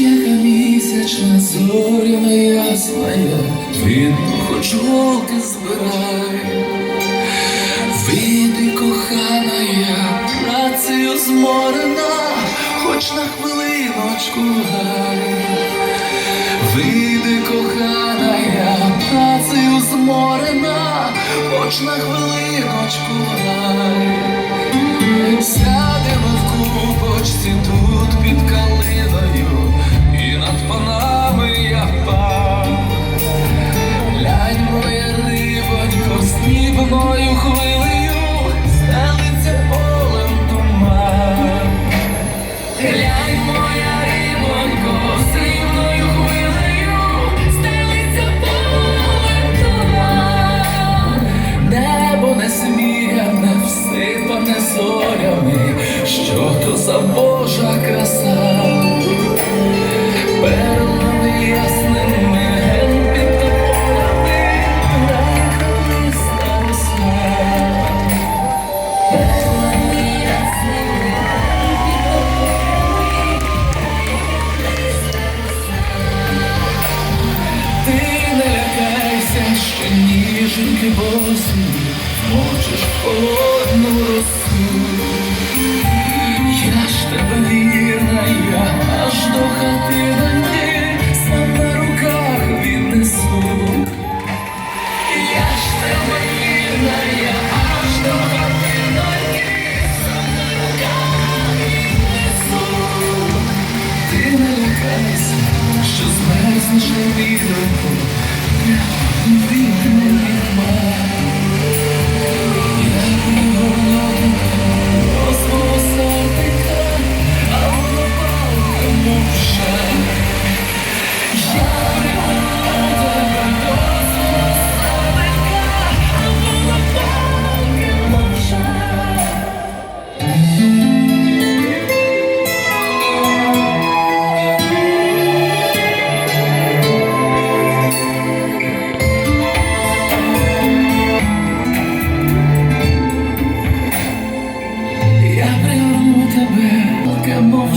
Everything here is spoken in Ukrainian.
яка місячна зоряна ясна, видно, хоч голки збирай. Вийди, кохана, я працею зморена, хоч на хвилиночку гай. Вийди, кохана, я працею зморена, хоч на хвилиночку гай. Ніженьки босі. Мочиш в холодну росу. Я ж тебе вірна, я аж до хати доньки сам на руках віднесу. Я ж тебе вірна, я аж до хати доньки сам на руках не лякайся, що вікна Я пригорну тебе, поки мов